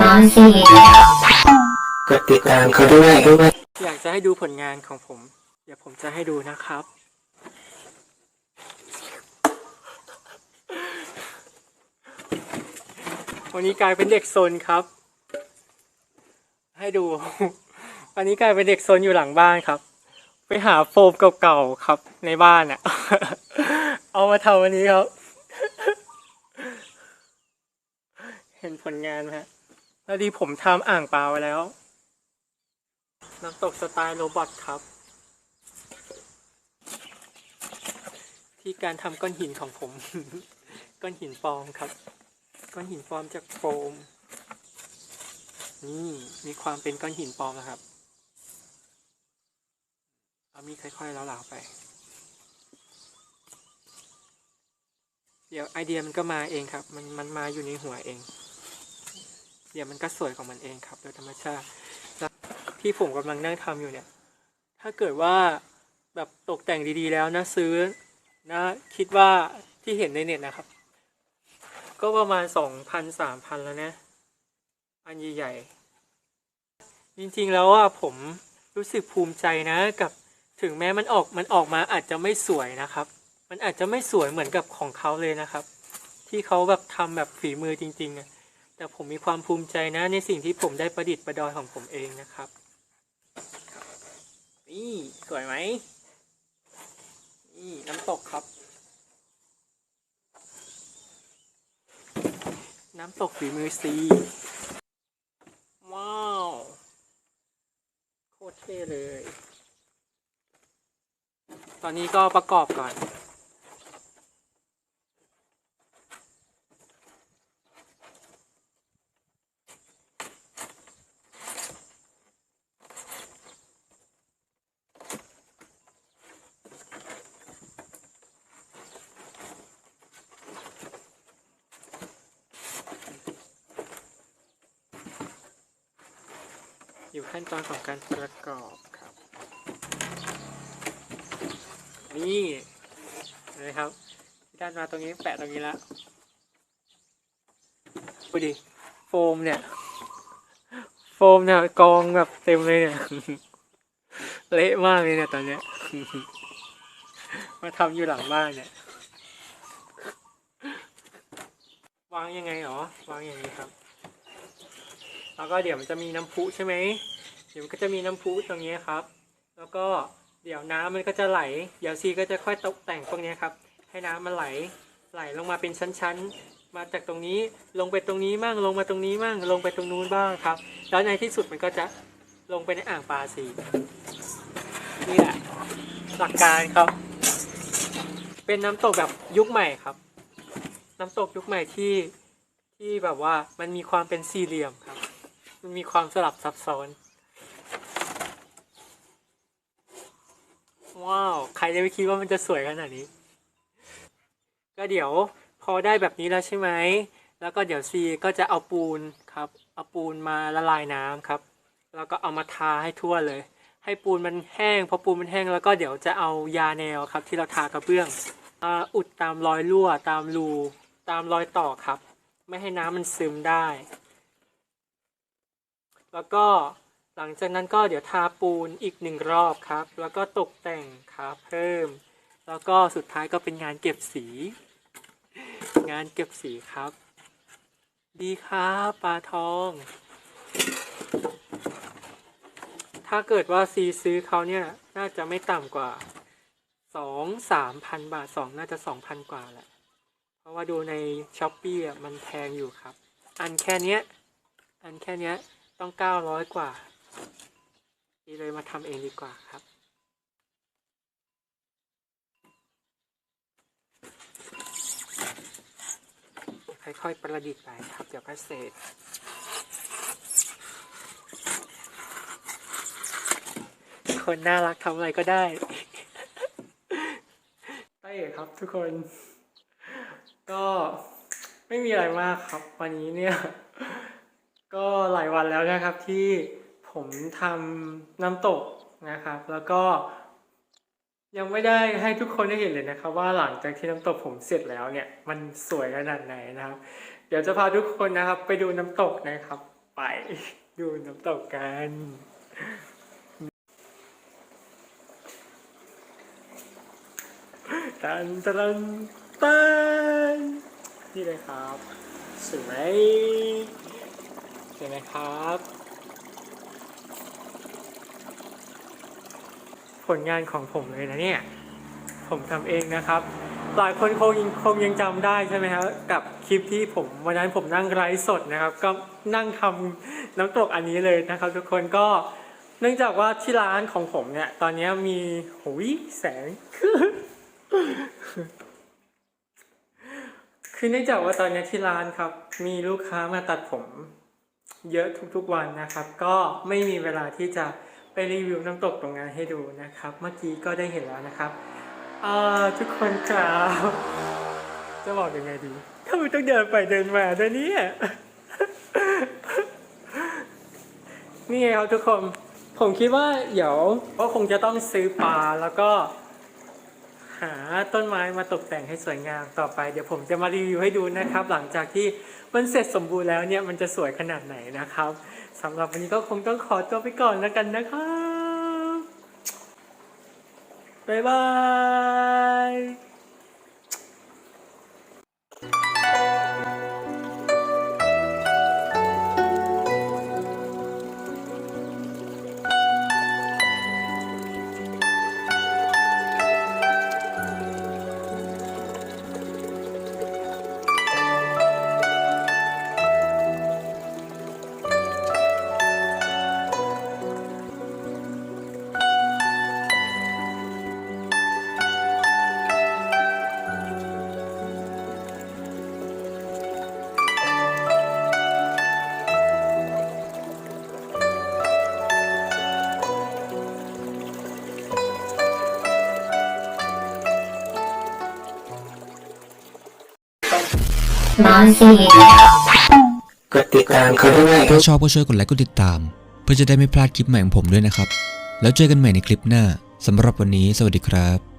Mossy. กดติดตามเขาด้วยด้วย อยากจะให้ดูผลงานของผม เดี๋ยวผมจะให้ดูนะครับ วันนี้กลายเป็นเด็กซนครับ ให้ดู วันนี้กลายเป็นเด็กซนอยู่หลังบ้านครับ ไปหาโฟมเก่าๆครับ ในบ้านอะ่ะ เอามาทำวันนี้ครับ เห็นผลงานไหมฮะ แล้วดีผมทำอ่างปลาไว้แล้ว น้ำตกสไตล์โรบอทครับ ที่การทำก้อนหินของผม ก้อนหินฟอมครับ ก้อนหินฟอมจากโฟม นี่มีความเป็นก้อนหินปอมนะครับ เอามีค่อยๆแล้วหลาไป เดี๋ยวไอเดียมันก็มาเองครับ มันมันมาอยู่ในหัวเอง เดี๋ยวมันก็สวยของมันเองครับ โดยธรรมชาติที่ผมกำลังนั่งทำอยู่เนี่ย ถ้าเกิดว่าแบบตกแต่งดีๆแล้วนะซื้อนะคิดว่าที่เห็นในเน็ตนะครับ ก็ประมาณสองพันสามพันแล้วนะ อันใหญ่ๆจริงๆแล้วอะผมรู้สึกภูมิใจนะกับถึงแม้มันออกมันออกมาอาจจะไม่สวยนะครับ มันอาจจะไม่สวยเหมือนกับของเขาเลยนะครับ ที่เขาแบบทำแบบฝีมือจริงๆอะ แต่ผมมีความภูมิใจนะในสิ่งที่ผมได้ประดิษฐ์ประดอยของผมเองนะครับ นี่สวยไหมนี่น้ำตกครับ น้ำตกฝีมือซีว้าว โคตรเท่เลย ตอนนี้ก็ประกอบก่อน อยู่ขั้นตอนของการประกอบครับ นี่นะครับด้านมาตรงนี้แปะตรงนี้แล้วดูดิโฟมเนี่ย โฟมเนี่ยกองแบบเต็มเลยเนี่ยเละมากเลยเนี่ยตอนเนี้ยมาทำอยู่หลังบ้านเนี่ยวางยังไงหรอวางอย่างนี้ครับ แล้วก็เดี๋ยวมันจะมีน้ำพุใช่ไหมเดี๋ยวมันก็จะมีน้ำพุตรงนี้ครับ แล้วก็เดี๋ยวน้ำมันก็จะไหล เดี๋ยวซีก็จะค่อยตกแต่งพวกนี้ครับ ให้น้ำมันไหลไหลลงมาเป็นชั้นๆ มาจากตรงนี้ลงไปตรงนี้มั่งลงมาตรงนี้มั่งลงไปตรงนู้นบ้างครับ แล้วในที่สุดมันก็จะลงไปในอ่างปลาซีนี่แหละหลักการครับ เป็นน้ำตกแบบยุคใหม่ครับ น้ำตกยุคใหม่ที่ที่แบบว่ามันมีความเป็นสี่เหลี่ยม มันมีความสลับซับซ้อน ว้าว ใครจะไปคิดว่ามันจะสวยขนาดนี้ ก็เดี๋ยวพอได้แบบนี้แล้วใช่ไหม แล้วก็เดี๋ยวซีก็จะเอาปูนครับ เอาปูนมาละลายน้ำครับ แล้วก็เอามาทาให้ทั่วเลย ให้ปูนมันแห้ง พอปูนมันแห้งแล้วก็เดี๋ยวจะเอายาแนวครับ ที่เราทากระเบื้องมาอุดตามรอยรั่วตามรูตามรอยต่อครับ ไม่ให้น้ำมันซึมได้ แล้วก็หลังจากนั้นก็เดี๋ยวทาปูนอีกหนึ่งรอบครับ แล้วก็ตกแต่งครับเพิ่ม แล้วก็สุดท้ายก็เป็นงานเก็บสี งานเก็บสีครับ ดีครับปลาทอง ถ้าเกิดว่าซีซื้อเขาเนี่ยน่าจะไม่ต่ำกว่าสองสามพันบาทสองน่าจะสองพันกว่าแหละ เพราะว่าดูในช้อปปี้อะมันแพงอยู่ครับ อันแค่เนี้ย อันแค่เนี้ย ต้องเก้าร้อยกว่านี่เลยมาทำเองดีกว่าครับ ค่อยๆประดิษฐ์ไปครับ เดี๋ยวก็เสร็จคนน่ารักทำอะไรก็ได้เต้ครับทุกคน ก็ไม่มีอะไรมากครับ วันนี้เนี่ย ก็หลายวันแล้วนะครับที่ผมทำน้ำตกนะครับ แล้วก็ยังไม่ได้ให้ทุกคนได้เห็นเลยนะครับ ว่าหลังจากที่น้ำตกผมเสร็จแล้วเนี่ย มันสวยขนาดไหนนะครับ เดี๋ยวจะพาทุกคนนะครับ ไปดูน้ำตกนะครับ ไปดูน้ำตกกันตันตันตันนี่เลยครับสวย ไหมครับ ผลงานของผมเลยนะเนี่ย ผมทำเองนะครับ หลายคนคงยังคงยังจำได้ใช่ไหมครับกับคลิปที่ผมวันนั้นผมนั่งไลฟ์สดนะครับ ก็นั่งทำน้ำตกอันนี้เลยนะครับ ทุกคนก็เนื่องจากว่าที่ร้านของผมเนี่ย ตอนนี้มีหุยแสง คือเนื่องจากว่าตอนนี้ที่ร้านครับ มีลูกค้ามาตัดผม เยอะทุกๆวันนะครับ ก็ไม่มีเวลาที่จะไปรีวิวน้ำตกตรงนั้นให้ดูนะครับ เมื่อกี้ก็ได้เห็นแล้วนะครับอ่าทุกคนครับจะบอกยังไงดีทำไมต้องเดินไปเดินมาด้วยเนี่ยนี่ไงครับทุกคนผมคิดว่าเดี๋ยวก็คงจะต้องซื้อปลาแล้วก็าต้นไม้มาตกแต่งให้สวยงามต่อไป เดี๋ยวผมจะมารีวิวให้ดูนะครับ หลังจากที่มันเสร็จสมบูรณ์แล้วเนี่ยมันจะสวยขนาดไหนนะครับสำหรับวันนี้ก็คงต้องขอตัวไปก่อนแล้วกันนะครับบ๊ายบาย กดติดตามเขาด้วยถ้าชอบก็ช่วยกดไลค์กดติดตาม เพื่อจะได้ไม่พลาดคลิปใหม่ของผมด้วยนะครับ แล้วเจอกันใหม่ในคลิปหน้าสำหรับวันนี้ สวัสดีครับ